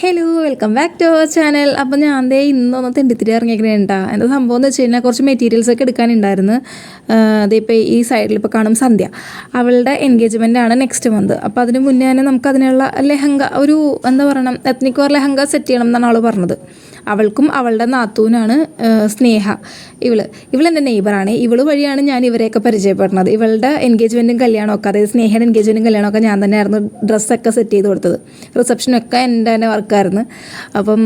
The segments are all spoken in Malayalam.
Hello welcome back to our channel അപ്പോൾ ഞാൻ ദേ ഇന്നൊന്ന് തെണ്ടിത്തിരി ഇറങ്ങിയിരിക്കണേണ്ടാ എന്താ സംഭവം എന്ന് വെച്ച് കഴിഞ്ഞാൽ കുറച്ച് മെറ്റീരിയൽസ് ഒക്കെ എടുക്കാനുണ്ടായിരുന്നു. അതിപ്പോൾ ഈ സൈഡിൽ ഇപ്പോൾ കാണും സന്ധ്യ. അവളുടെ എൻഗേജ്മെന്റ് ആണ് നെക്സ്റ്റ് മന്ത് അപ്പോൾ അതിന് മുന്നേ തന്നെ നമുക്ക് അതിനുള്ള ലെഹങ്ക ഒരു എന്താ പറയണം എത്നിക് ഓർ ലെഹങ്ക സെറ്റ് ചെയ്യണം എന്നാണ് അവൾ പറഞ്ഞത്. അവൾക്കും അവളുടെ നാത്തൂനാണ് സ്നേഹ. ഇവൾ ഇവൾ എന്റെ നെയ്ബറാണ് ഇവൾ വഴിയാണ് ഞാൻ ഇവരെയൊക്കെ പരിചയപ്പെടുന്നത്. ഇവളുടെ എൻഗേജ്മെന്റും കല്യാണമൊക്കെ അതായത് സ്നേഹയുടെ എൻഗേജ്മെന്റും കല്യാണമൊക്കെ ഞാൻ തന്നെയായിരുന്നു ഡ്രസ്സൊക്കെ സെറ്റ് ചെയ്ത് കൊടുത്തത്. റിസപ്ഷനൊക്കെ എന്റെ തന്നെ വർക്കായിരുന്നു അപ്പം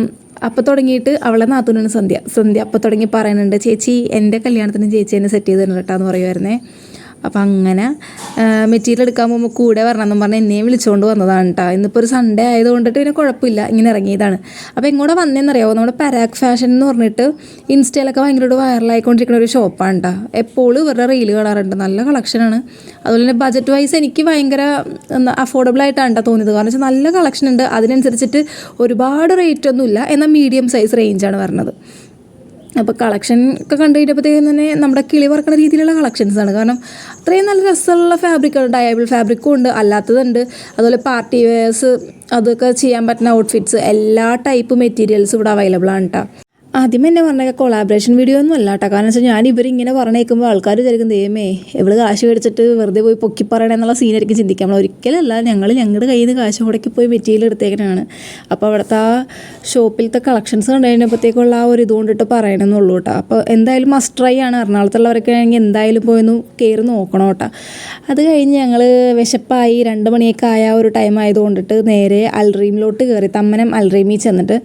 അപ്പോൾ തുടങ്ങിയിട്ട് അവളെ നാത്തൂനാണ് സന്ധ്യ. സന്ധ്യ അപ്പോൾ തുടങ്ങി പറയുന്നുണ്ട് ചേച്ചി എന്റെ കല്യാണത്തിന് ചേച്ചി എന്നെ സെറ്റ് ചെയ്ത് എന്ന് പറയുമായിരുന്നേ അപ്പം അങ്ങനെ മെറ്റീരിയൽ എടുക്കാൻ പോകുമ്പോൾ കൂടെ വരണമെന്നും പറഞ്ഞ് എന്നെയും വിളിച്ചുകൊണ്ട് വന്നതാണ് കേട്ടോ ഇന്നിപ്പോൾ ഒരു സൺഡേ ആയതുകൊണ്ടിട്ട് പിന്നെ കുഴപ്പമില്ല ഇങ്ങനെ ഇറങ്ങിയതാണ്. അപ്പോൾ എങ്ങോട്ട് വന്നതെന്നറിയാമോ നമ്മുടെ പരാഗ് ഫാഷൻ എന്ന് പറഞ്ഞിട്ട് ഇൻസ്റ്റയിലൊക്കെ ഭയങ്കരമായിട്ട് വൈറലായിക്കൊണ്ടിരിക്കുന്ന ഒരു ഷോപ്പാണ് കേട്ടോ എപ്പോഴും ഇവരുടെ റീൽ കാണാറുണ്ട്. നല്ല കളക്ഷനാണ് അതുപോലെ തന്നെ ബജറ്റ് വൈസ് എനിക്ക് ഭയങ്കര അഫോർഡബിൾ ആയിട്ടാണ് തോന്നിയത്. കാരണം വെച്ചാൽ നല്ല കളക്ഷൻ ഉണ്ട്. അതിനനുസരിച്ചിട്ട് ഒരുപാട് റേറ്റ് ഒന്നുമില്ല. എന്നാൽ മീഡിയം സൈസ് റേഞ്ചാണ് വരുന്നത് അപ്പോൾ കളക്ഷൻ ഒക്കെ കണ്ടു കഴിഞ്ഞപ്പോഴത്തേക്കും തന്നെ നമ്മുടെ കിളി പറക്കുന്ന രീതിയിലുള്ള കളക്ഷൻസ് ആണ്. കാരണം അത്രയും നല്ല രസമുള്ള ഫാബ്രിക്കുകൾ ഡയബിൾ ഫാബ്രിക്കും ഉണ്ട് അല്ലാത്തതുണ്ട്. അതുപോലെ പാർട്ടി വെയേഴ്സ് അതൊക്കെ ചെയ്യാൻ പറ്റുന്ന ഔട്ട്ഫിറ്റ്സ് എല്ലാ ടൈപ്പ് മെറ്റീരിയൽസും ഇവിടെ അവൈലബിൾ ആണ് കേട്ടോ ആദ്യം എന്നെ പറഞ്ഞ കൊളാബറേഷൻ വീഡിയോ ഒന്നും അല്ല കേട്ടോ കാരണം വെച്ചാൽ ഞാൻ ഇവരിങ്ങനെ പറഞ്ഞേക്കുമ്പോൾ ആൾക്കാർ വിചാരിക്കും ദൈവമേ ഇവൾ കാശ് മേടിച്ചിട്ട് വെറുതെ പോയി പൊക്കി പറയണം എന്നുള്ള സീനായിരിക്കും ചിന്തിക്കാം നമ്മൾ ഒരിക്കലല്ല ഞങ്ങൾ ഞങ്ങളുടെ കയ്യിൽ നിന്ന് കാശ് മുടക്കി പോയി മെറ്റീരിയൽ എടുത്തേക്കനാണ് അപ്പോൾ അവിടുത്തെ ആ ഷോപ്പിലത്തെ കളക്ഷൻസ് കണ്ടു കഴിഞ്ഞപ്പോഴത്തേക്കുള്ള ആ ഒരു ഇതുകൊണ്ടിട്ട് പറയണമെന്നുള്ളൂ കേട്ടോ. അപ്പോൾ എന്തായാലും മസ്റ്റ് ട്രൈ ആണ്. എറണാകുളത്തുള്ളവരൊക്കെ ആണെങ്കിൽ എന്തായാലും പോയൊന്ന് കയറി നോക്കണം കേട്ടോ. അത് കഴിഞ്ഞ് ഞങ്ങൾ വിശപ്പായി രണ്ട് മണിയൊക്കെ ആയ ഒരു ടൈം ആയതുകൊണ്ടിട്ട് നേരെ അൽറീമിലോട്ട് കയറി. തമ്മനം അൽറീമിൽ ചെന്നിട്ട്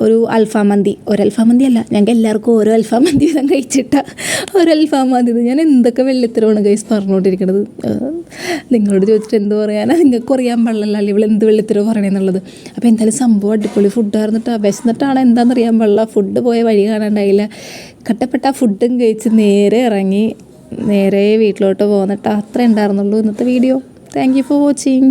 ഒരു അൽഫാം മന്തി ഒരു അൽഫാം മന്തി അല്ല ഞങ്ങൾക്ക് എല്ലാവർക്കും ഓരോ അൽഫാം മന്തി വീതം കഴിച്ചിട്ട ഒരു അൽഫാം മന്തി ഞാൻ എന്തൊക്കെ വെള്ളിത്തരമാണ് കൈസ് പറഞ്ഞുകൊണ്ടിരിക്കുന്നത് നിങ്ങളോട് ചോദിച്ചിട്ട് എന്ത് പറയാനാ? നിങ്ങൾക്ക് അറിയാൻ പാടില്ല ഇവൾ എന്ത് വെള്ളിത്തരവ് പറയണമെന്നുള്ളത് അപ്പോൾ എന്തായാലും സംഭവം അടിപൊളി ഫുഡായിരുന്നിട്ട് വിശന്നിട്ടാണ് എന്താണെന്ന് അറിയാൻ പാടില്ല ഫുഡ് പോയ വഴി കാണാണ്ടായില്ല. കട്ടപ്പെട്ട ഫുഡും കഴിച്ച് നേരെ ഇറങ്ങി നേരെ വീട്ടിലോട്ട് പോകുന്നിട്ട് അത്രേ ഉണ്ടായിരുന്നുള്ളൂ ഇന്നത്തെ video thank you for watching